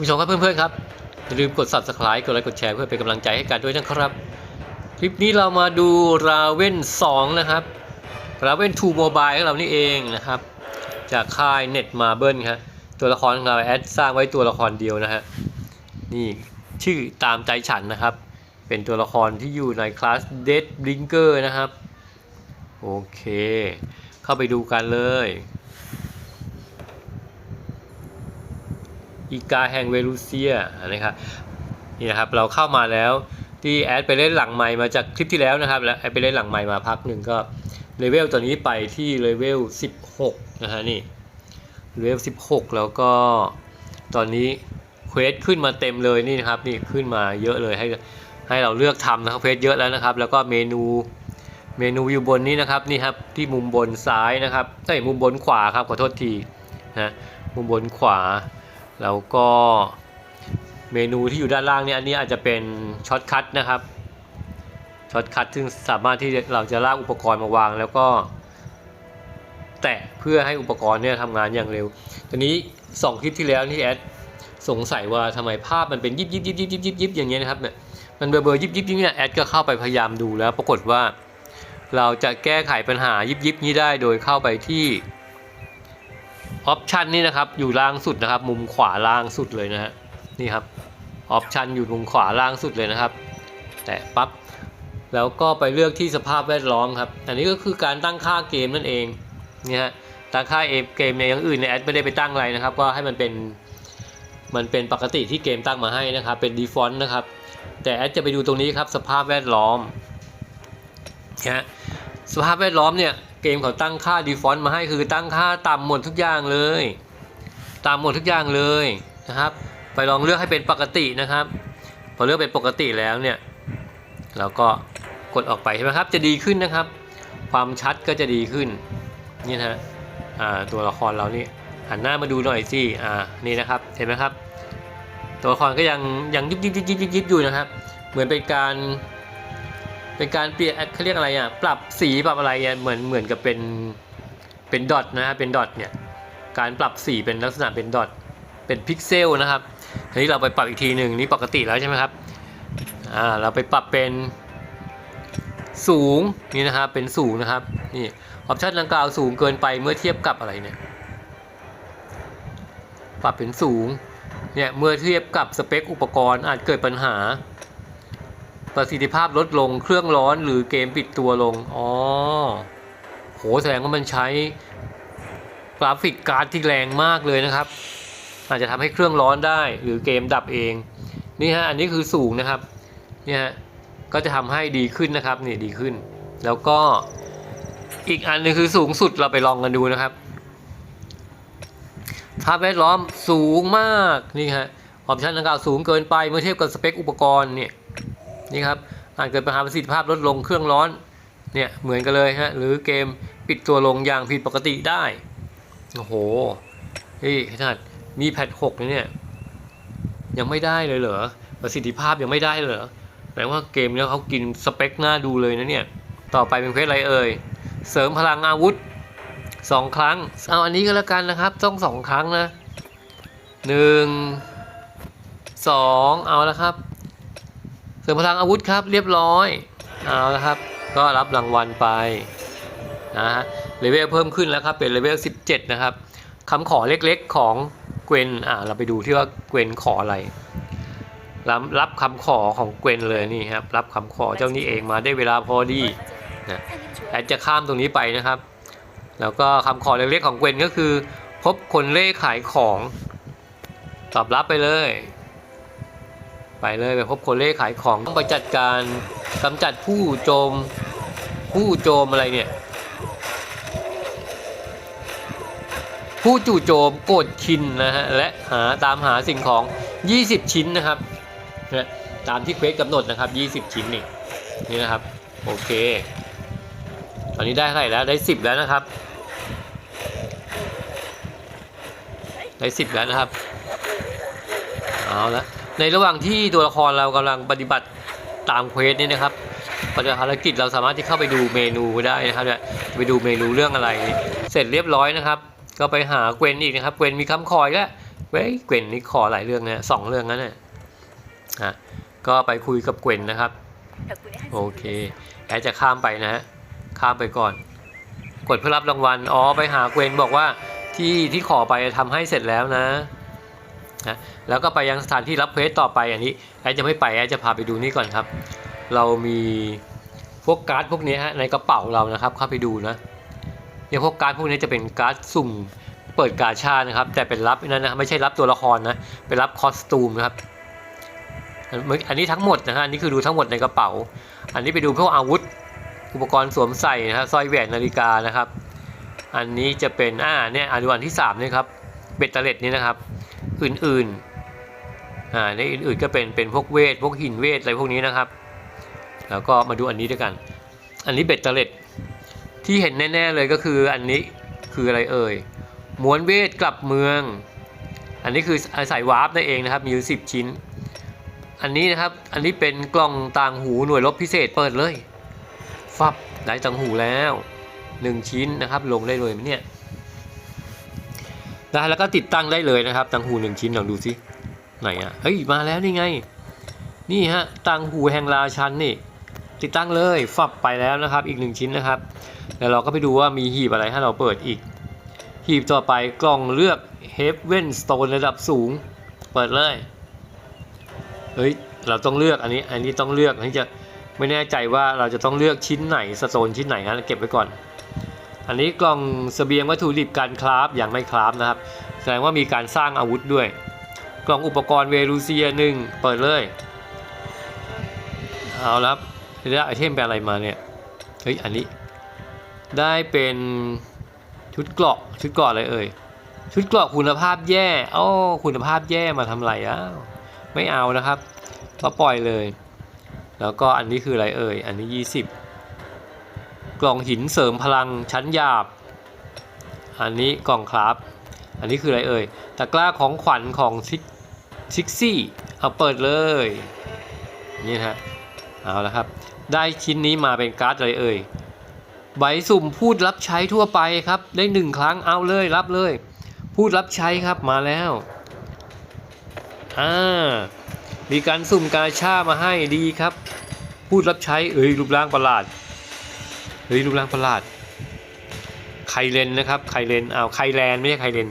คุณผู้ชมครับเพื่อนๆครับอย่าลืมกด subscribe กดไลค์กดแชร์เพื่อเป็นกำลังใจให้กันด้วยนะครับ คลิปนี้เรามาดูราเว่น2นะครับราเว่น2 Mobile ของเรานี่เองนะครับ จากค่ายเน็ตมาเบิลครับตัวละครของเราแอดสร้างไว้ตัวละครเดียวนะฮะนี่ชื่อตามใจฉันนะครับ เป็นตัวละครที่อยู่ในคลาส Dead Blinker นะครับ โอเค เข้าไปดูกันเลย อีกาแห่งเวลูเซียนะครับนี่นะครับเราเข้ามาแล้วที่แอดไปเล่นหลังไมค์มาจากคลิปที่แล้วนะครับแล้วแอดไปเล่นหลังไมค์มาพักหนึ่งก็เลเวลตัวนี้ไปที่เลเวล 16 นะฮะนี่เลเวล 16 แล้วก็ตอนนี้เควสขึ้นมาเต็มเลยนี่นะครับนี่ขึ้นมาเยอะเลยให้ให้เราเลือกทำนะครับเควสเยอะแล้วนะครับ แล้วก็เมนูเมนูอยู่บนนี้นะครับนี่ครับที่มุมบนซ้ายนะครับใช่มุมบนขวาครับขอโทษทีนะมุมบนขวา แล้วก็เมนูที่อยู่ด้านล่างเนี่ยอันนี้อาจจะเป็นช็อตคัทนะครับช็อตคัทซึ่งสามารถที่เราจะลากอุปกรณ์มาวาง แล้วก็ แตะเพื่อให้อุปกรณ์เนี่ยทำงานอย่างเร็วตอนนี้สองคลิปที่แล้วที่แอดสงสัยว่าทำไมภาพมันเป็นยิบยิบยิบยิบยิบยิบยิบอย่างเงี้ยนะครับเนี่ยมันเบอร์เบอร์ยิบยิบยิบเนี่ยแอดก็เข้าไปพยายามดูแล้ว ปรากฏว่า เราจะแก้ไขปัญหายิบยิบนี้ได้โดยเข้าไปที่ ออปชันนี่นะครับอยู่ล่างสุดนะครับ มุมขวาล่างสุดเลยนะฮะนี่ครับออปชันอยู่มุมขวาล่างสุดเลยนะครับ แตะปั๊บแล้วก็ไปเลือกที่สภาพแวดล้อมครับ อันนี้ก็คือการตั้งค่าเกมนั่นเองนี่ฮะตั้งค่าเอเกมในอย่างอื่นในแอดไม่ได้ไปตั้งอะไรนะครับ ก็ให้มันเป็นมันเป็นปกติที่เกมตั้งมาให้นะครับ เป็น default นะครับ แต่แอดจะไปดูตรงนี้ครับสภาพแวดล้อมนะฮะสภาพแวดล้อมเนี่ย เกมเขาตั้งค่า default มาให้คือตั้งค่าต่ำหมดทุกอย่างเลยต่ำหมดทุกอย่างเลยนะครับ ไปลองเลือกให้เป็นปกตินะครับ พอเลือกเป็นปกติแล้วเนี่ยเราก็กดออกไปใช่ไหมครับ จะดีขึ้นนะครับ ความชัดก็จะดีขึ้นนี่นะฮะตัวละครเรานี่หันหน้ามาดูหน่อยสิอ่านี่นะครับเห็นไหมครับ ตัวละครก็ยังยังยิบยิบยิบยิบยิบยิบอยู่นะครับ เหมือนเป็นการ เป็นการเปลี่ยนเขาเรียกอะไรอะปรับสีปรับอะไรอะเหมือนเหมือนกับเป็นเป็นดอทนะฮะเป็นดอทเนี่ยการปรับสีเป็นลักษณะเป็นดอทเป็นพิกเซลนะครับทีนี้เราไปปรับอีกทีหนึ่งนี่ปกติแล้วใช่ไหมครับอ่าเราไปปรับเป็นสูงนี่นะครับเป็นสูงนะครับนี่ออปชันดังกล่าวสูงเกินไปเมื่อเทียบกับอะไรเนี่ยปรับเป็นสูงเนี่ยเมื่อเทียบกับสเปคอุปกรณ์อาจเกิดปัญหา ประสิทธิภาพลดลงเครื่องร้อนหรือเกมปิดตัวลง อ๋อ โห แสดงว่ามันใช้กราฟิกการ์ดที่แรงมากเลยนะครับ อาจจะทำให้เครื่องร้อนได้หรือเกมดับเอง นี่ฮะ อันนี้คือสูงนะครับ เนี่ยฮะ ก็จะทำให้ดีขึ้นนะครับ นี่ดีขึ้น แล้วก็อีกอันหนึงคือสูงสุดเราไปลองกันดูนะครับภาพแวดล้อมสูงมาก นี่ฮะ ออปชันดังกล่าวสูงเกินไปเมื่อเทียบกับสเปคอุปกรณ์เนี่ย นี่ครับอาจเกิดปัญหาประสิทธิภาพลดลงเครื่องร้อนเนี่ยเหมือนกันเลยฮะหรือเกมปิดตัวลงอย่างผิดปกติได้โอ้โหนี่ขนาดมีแพทหกเนี่ยยังไม่ได้เลยเหรอประสิทธิภาพยังไม่ได้เลยเหรอแปลว่าเกมเนี้ยเขากินสเปคหน้าดูเลยนะเนี่ยต่อไปเป็นเควสอะไรเอ่ยเสริมพลังอาวุธสองครั้งเอาอันนี้ก็แล้วกันนะครับต้องสองครั้งนะหนึ่งสองเอาแล้วครับ เสริมพลังอาวุธครับเรียบร้อยเอาละครับ ก็รับรางวัลไปนะฮะเลเวลเพิ่มขึ้นแล้วครับเป็นเลเวล 17 นะครับคำขอเล็กๆของเกวนอ่าเราไปดูที่ว่าเกวนขออะไรรับรับคำขอของเกวนเลยนี่ครับรับคำขอเจ้านี้เองมาได้เวลาพอดีนะแอดจะข้ามตรงนี้ไปนะครับ แล้วก็คำขอเล็กๆของเกวนก็คือ พบคนเล่ขายของตอบรับไปเลย ไปเลยไปพบคนเล่ขายของต้องไปจัดการกำจัดผู้โจม ผู้โจมอะไรเนี่ย ผู้จู่โจมโกดคินนะฮะและหาตามหาสิ่งของ 20 ชิ้นนะครับนะตามที่เควสกำหนดนะครับ 20 ชิ้นนี่นี่นะครับโอเค ตอนนี้ได้เท่าไหร่แล้วได้ 10 แล้วนะครับ ได้ 10 แล้วนะครับเอาละ ในระหว่างที่ตัวละครเรากำลังปฏิบัติตามเควสนี่นะครับปฏิบัติภารกิจเราสามารถที่เข้าไปดูเมนูได้นะครับเนี่ยจะไปดูเมนูเรื่องอะไร เสร็จเรียบร้อยนะครับ ก็ไปหาเกวนอีกนะครับเกวนมีคำขออีกแล้วเว้ยเกวนนี่ขอหลายเรื่องนะสองเรื่องนั้นน่ะฮะก็ไปคุยกับเกวนนะครับโอเคแอดจะข้ามไปนะฮะข้ามไปก่อน กดเพื่อรับรางวัลอ๋อไปหาเกวนบอกว่าที่ที่ขอไปทำให้เสร็จแล้วนะ นะแล้วก็ไปยังสถานที่รับเควสต่อไปอันนี้แอดจะไม่ไปแอดจะพาไปดูนี่ก่อนครับ เรามีพวกการ์ดพวกนี้ฮะในกระเป๋าเรานะครับเข้าไปดูนะเนี่ยพวกการ์ดพวกนี้จะเป็นการ์ดสุ่มเปิดกาชานะครับ แต่เป็นรับนั่นนะไม่ใช่รับตัวละครนะเป็นรับคอสตูมนะครับอันนี้ทั้งหมดนะฮะอันนี้คือดูทั้งหมดในกระเป๋า อันนี้ไปดูพวกอาวุธ อุปกรณ์สวมใส่นะฮะสร้อยแหวนนาฬิกานะครับ อันนี้จะเป็นอ่าเนี่ยอันวันที่3นี่ครับเบ็ดเตล็ดนี่นะครับ อื่นๆอ่าในอื่นๆก็เป็นเป็นพวกเวทพวกหินเวทอะไรพวกนี้นะครับ แล้วก็มาดูอันนี้ด้วยกัน อันนี้เบ็ดเตล็ดที่เห็นแน่ๆเลยก็คืออันนี้คืออะไรเอ่ยม้วนเวทกลับเมือง อันนี้คือสายวาร์ปนั่นเองนะครับมีอยู่สิบชิ้น อันนี้นะครับอันนี้เป็นกล่องต่างหูหน่วยรบพิเศษเปิดเลย ฟับได้ต่างหูแล้วหนึ่งชิ้นนะครับลงได้เลยไหมเนี่ย ได้แล้วก็ติดตั้งได้เลยนะครับต่างหูหนึ่งชิ้นลองดูสิไหนอะเฮ้ยมาแล้วนี่ไง นี่ฮะต่างหูแห่งราชันนี่ ติดตั้งเลยฟับไปแล้วนะครับ อีกหนึ่งชิ้นนะครับแล้วเราก็ไปดูว่ามีหีบอะไรให้เราเปิดอีก หีบต่อไปกล่องเลือก Heaven Stone ระดับสูง เปิดเลยเฮ้ยเราต้องเลือกอันนี้อันนี้ต้องเลือกอันนี้จะไม่แน่ใจว่าเราจะต้องเลือกชิ้นไหนสโตนชิ้นไหนนะเก็บไว้ก่อน อันนี้กล่องสเสบียงวัตถุดิบการคราฟอย่างไม่คราฟนะครับ แสดงว่ามีการสร้างอาวุธด้วย กล่องอุปกรณ์เวลูเซียหนึ่งเปิดเลย เอาละได้ไอเทมเป็นอะไรมาเนี่ย เฮ้ย อันนี้ ได้เป็นชุดเกราะชุดเกราะอะไรเอ่ย ชุดเกราะคุณภาพแย่อ้อคุณภาพแย่มาทำไรอ้าวไม่เอานะครับ ก็ปล่อยเลย แล้วก็อันนี้คืออะไรเอ่ย อันนี้ 20 กล่องหินเสริมพลังชั้นหยาบ อันนี้กล่องคราฟอันนี้คืออะไรเอ่ย ตะกร้าของขวัญของซิกซี่ เอาเปิดเลย นี่ฮะ เอาละครับ ได้ชิ้นนี้มาเป็นการ์ดอะไรเอ่ย ใบสุ่มพูดรับใช้ทั่วไปครับ ได้หนึ่งครั้งเอาเลยรับเลย พูดรับใช้ครับมาแล้ว อ่า มีการสุ่มกาชามาให้ดีครับ พูดรับใช้เอ้ยรูปร่างประหลาด เฮ้ยรูปร่างประหลาดไคเลนนะครับไคเลนเอาไคแลนไม่ใช่ไคเลน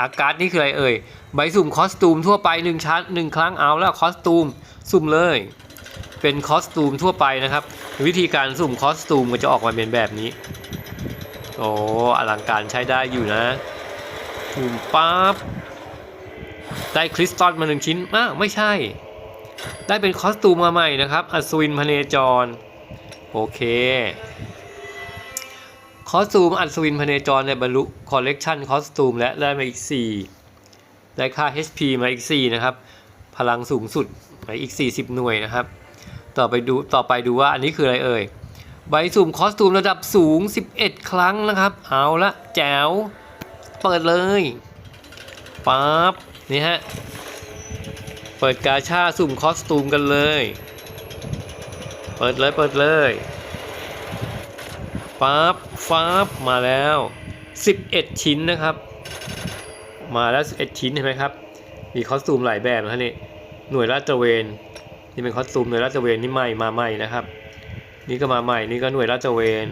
อากาศนี่คืออะไรเอ่ยใบสุ่มคอสตูมทั่วไปหนึ่งชั้นหนึ่งครั้งเอาแล้วคอสตูมสุ่มเลย เป็นคอสตูมทั่วไปนะครับ วิธีการสุ่มคอสตูมก็จะออกมาเป็นแบบนี้โอ้อลังการใช้ได้อยู่นะสุ่มปั๊บได้คริสตัลมาหนึ่งชิ้นอ้าวไม่ใช่ ได้เป็นคอสตูมมาใหม่นะครับ อัศวินพเนจร โอเค คอสตูมอัศวินพเนจรในบรรลุคอลเลกชันคอสตูมและได้มาอีก 4 ได้ค่า HP มาอีก 4 นะครับ พลังสูงสุดมาอีก 40 หน่วยนะครับ ต่อไปดูต่อไปดูว่าอันนี้คืออะไรเอ่ย ใบสุ่มคอสตูมระดับสูง 11 ครั้งนะครับ เอาละแจ๋ว เปิดเลยปั๊บนี่ฮะ เปิดกาชาสุ่มคอสตูมกันเลย เปิดเลยเปิดเลยปั๊บฟับมาแล้ว 11 ชิ้นนะครับ มาแล้ว 11 ชิ้นเห็นไหมครับ มีคอสตูมหลายแบบนะนี่หน่วยลาดตระเวนนี่เป็นคอสตูมหน่วยลาดตระเวนนี่ใหม่มาใหม่นะครับ นี่ก็มาใหม่นี่ก็หน่วยลาดตระเวน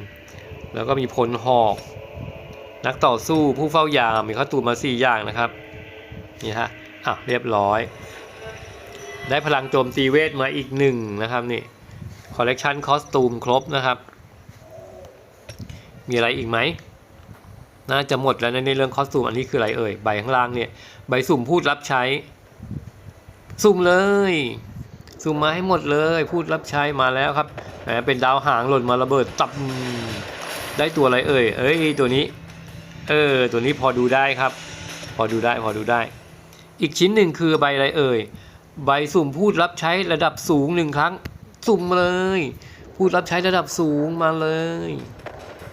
แล้วก็มีพลหอก นักต่อสู้ผู้เฝ้ายามมีคอสตูมมาสี่อย่างนะครับนี่ฮะอะเรียบร้อย ได้พลังโจมตีเวทมาอีกหนึ่งนะครับนี่ คอลเลกชันคอสตูมครบนะครับ มีอะไรอีกไหมน่าจะหมดแล้วนะในเรื่องคอสตูมอันนี้คืออะไรเอ่ยใบข้างล่างเนี่ยใบสุ่มพูดรับใช้ สุ่มเลย สุ่มมาให้หมดเลย พูดรับใช้มาแล้วครับเป็นดาวหางหล่นมาระเบิดตับได้ตัวอะไรเอ่ยเอ้ยตัวนี้ เออตัวนี้พอดูได้ครับ พอดูได้พอดูได้ อีกชิ้นหนึ่งคือใบอะไรเอ่ยใบสุ่มพูดรับใช้ระดับสูงหนึ่งครั้ง สุ่มเลยพูดรับใช้ระดับสูงมาเลย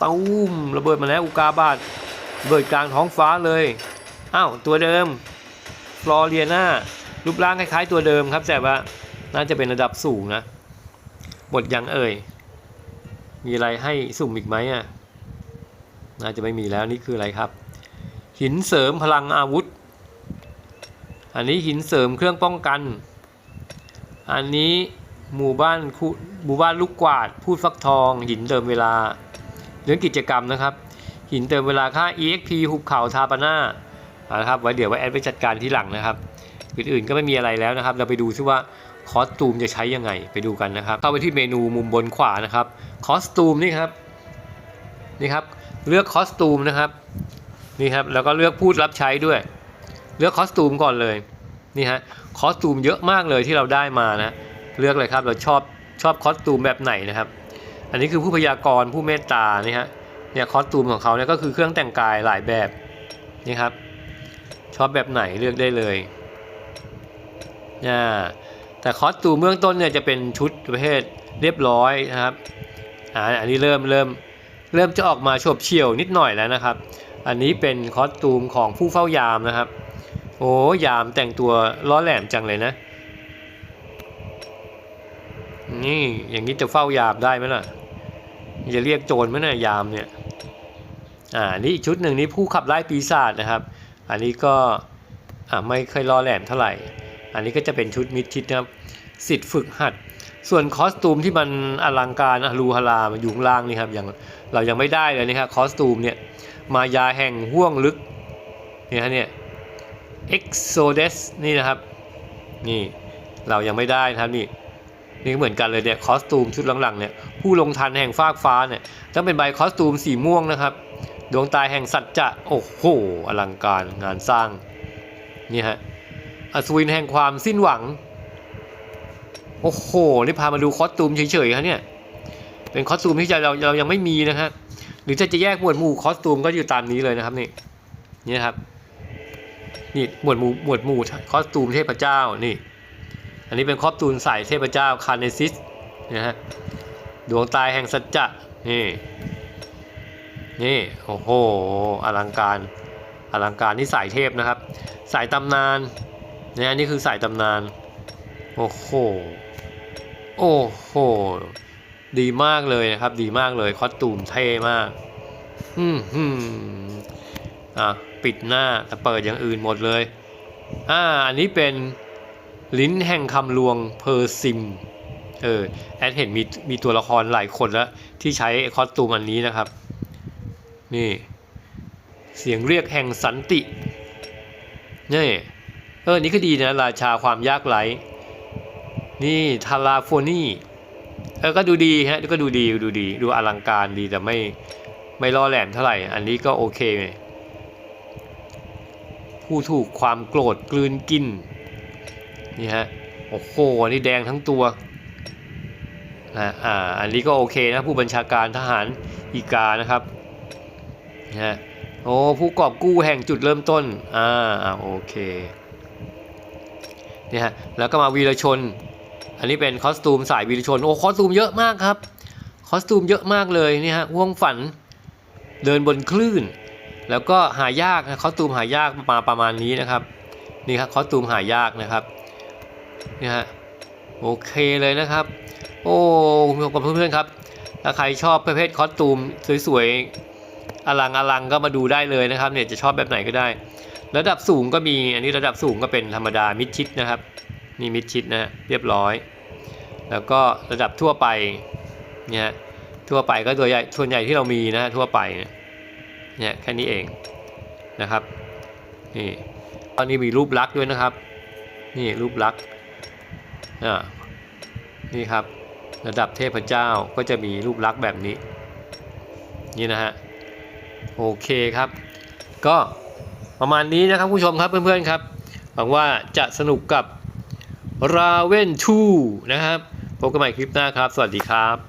ตุ้มระเบิดมาแล้วอุกาบาตเบิดกลางท้องฟ้าเลยอ้าวตัวเดิมฟลอเรียนารูปร่างคล้ายๆ ตัวเดิมครับ แต่ว่าน่าจะเป็นระดับสูงนะหมดยังเอ่ย มีอะไรให้สุ่มอีกไหมอะน่าจะไม่มีแล้วนี่คืออะไรครับ หินเสริมพลังอาวุธ อันนี้หินเสริมเครื่องป้องกัน อันนี้ หมู่บ้านคุหมู่บ้านลูกกวาด พูดฟักทอง หินเติมเวลา เรื่องกิจกรรมนะครับ หินเติมเวลาค่า EXP หุบเขาทาปาน่าเอาละครับไว้เดี๋ยวไว้แอดไปจัดการที่หลังนะครับอื่นๆก็ไม่มีอะไรแล้วนะครับ เราไปดูซิว่าคอสตูมจะใช้ยังไงไปดูกันนะครับเข้าไปที่เมนูมุมบนขวานะครับคอสตูมนี่ครับนี่ครับเลือกคอสตูมนะครับนี่ครับแล้วก็เลือกพูดรับใช้ด้วย เลือกคอสตูมก่อนเลยนี่ฮะคอสตูมเยอะมากเลยที่เราได้มานะ เลือกเลยครับ เราชอบชอบคอสตูมแบบไหนนะครับ อันนี้คือผู้พยากรณ์ผู้เมตตานี่ฮะเนี่ยคอสตูมของเขาเนี่ยก็คือเครื่องแต่งกายหลายแบบนี่ครับ ชอบแบบไหนเลือกได้เลยอ่แต่คอสตูมเบื้องต้นเนี่ยจะเป็นชุดประเภทเรียบร้อยนะครับอ่าอันนี้เริ่มเริ่มเริ่มจะออกมาโฉบเฉี่ยวนิดหน่อยแล้วนะครับ อันนี้เป็นคอสตูมของผู้เฝ้ายามนะครับ โอ้ยามแต่งตัวล้อแหลมจังเลยนะ นี่อย่างนี้จะเฝ้ายามได้ไหมล่ะ จะเรียกโจรไหมนี่ยยามเนี่ย อ่า นี่อีกชุดหนึ่งนี่ผู้ขับไล่ปีศาจนะครับ อันนี้ก็ อ่าไม่ค่อยล้อแหลมเท่าไหร่ อันนี้ก็จะเป็นชุดมิดชิดนะครับ สิทธิ์ฝึกหัด ส่วนคอสตูมที่มันอลังการอลูฮารามาอยู่ข้างล่างนี่ครับยังเรายังไม่ได้เลยนะครับคอสตูมเนี่ย มายาแห่งห่วงลึก เนี่ยเนี่ย Exodus นี่นะครับ นี่เรายังไม่ได้นะครับนี่ นี่เหมือนกันเลยเนี่ยคอสตูมชุดหลังๆเนี่ยผู้ลงทันแห่งฟากฟ้าเนี่ยต้องเป็นใบคอสตูมสีม่วงนะครับ ดวงตาแห่งสัจจะโอ้โหอลังการงานสร้างนี่ฮะอัศวินแห่งความสิ้นหวัง โอ้โห นี่พามาดูคอสตูมเฉยๆครับเนี่ย เป็นคอสตูมที่เราเรายังไม่มีนะฮะหรือถ้าจะแยกหมวดหมู่คอสตูมก็อยู่ตามนี้เลยนะครับนี่นี่ครับ นี่หมวดหมู่หมวดหมู่คอสตูมเทพเจ้านี่ อันนี้เป็นครอสตูมสายเทพเจ้าคาเนซิสนะฮะดวงตายแห่งสัจจะนี่นี่โอ้โหอลังการอลังการนี่สายเทพนะครับ สายตำนานเนี่ยนนี้คือสายตำนาน โอ้โหโอ้โหดีมากเลยนะครับ ดีมากเลยคอสตูมเท่มากอืมอืมอะปิดหน้าแต่เปิดอย่างอื่นหมดเลยอ่าอันนี้เป็น ลิ้นแห่งคำลวงเพอร์ซิม เออ แอดเห็นมีมีตัวละครหลายคนแล้ว ที่ใช้คอสตูมอันนี้นะครับ นี่ เสียงเรียกแห่งสันติ นี่ เออ นี่ก็ดีนะ ราชาความยากไร้นี่ทาราโฟนี่ เออ ก็ดูดีฮะ ก็ดูดี ดูดี ดูอลังการดีแต่ไม่ไม่ล่อแหลมเท่าไหร่ อันนี้ก็โอเคผู้ถูกความโกรธกลืนกิน นี่ฮะโอ้โหนี่แดงทั้งตัวอ่าอ่าอันนี้ก็โอเคนะผู้บัญชาการทหารอีกานะครับนี่ฮะโอ้ผู้กอบกู้แห่งจุดเริ่มต้นอ่าโอเคนี่ฮะแล้วก็มาวีรชน อันนี้เป็นคอสตูมสายวีรชนโอ้คอสตูมเยอะมากครับคอสตูมเยอะมากเลยนี่ฮะห่วงฝันเดินบนคลื่น แล้วก็หายากนะคอสตูมหายากมาประมาณนี้นะครับนี่ครับคอสตูมหายากนะครับ นี่ฮะโอเคเลยนะครับ โอ้กับเพื่อนๆครับ ถ้าใครชอบประเภทคอสตูมสวยๆอลังอลังก็มาดูได้เลยนะครับเนี่ยจะชอบแบบไหนก็ได้ ระดับสูงก็มีอันนี้ระดับสูงก็เป็นธรรมดามิดชิดนะครับนี่มิดชิดนะเรียบร้อย แล้วก็ระดับทั่วไปเนี่ยทั่วไปก็ตัวใหญ่ส่วนใหญ่ที่เรามีนะฮะทั่วไปเนี่ยแค่นี้เองนะครับนี่ตอนนี้มีรูปลักษณ์ด้วยนะครับ นี่รูปลักษณ์ นี่ครับระดับเทพเจ้าก็จะมีรูปลักษณ์แบบนี้ นี่นะฮะโอเคครับ ก็ประมาณนี้นะครับผู้ชมครับเพื่อนๆครับหวังว่าจะสนุกกับ Raven 2นะครับพบกันใหม่คลิปหน้าครับ สวัสดีครับ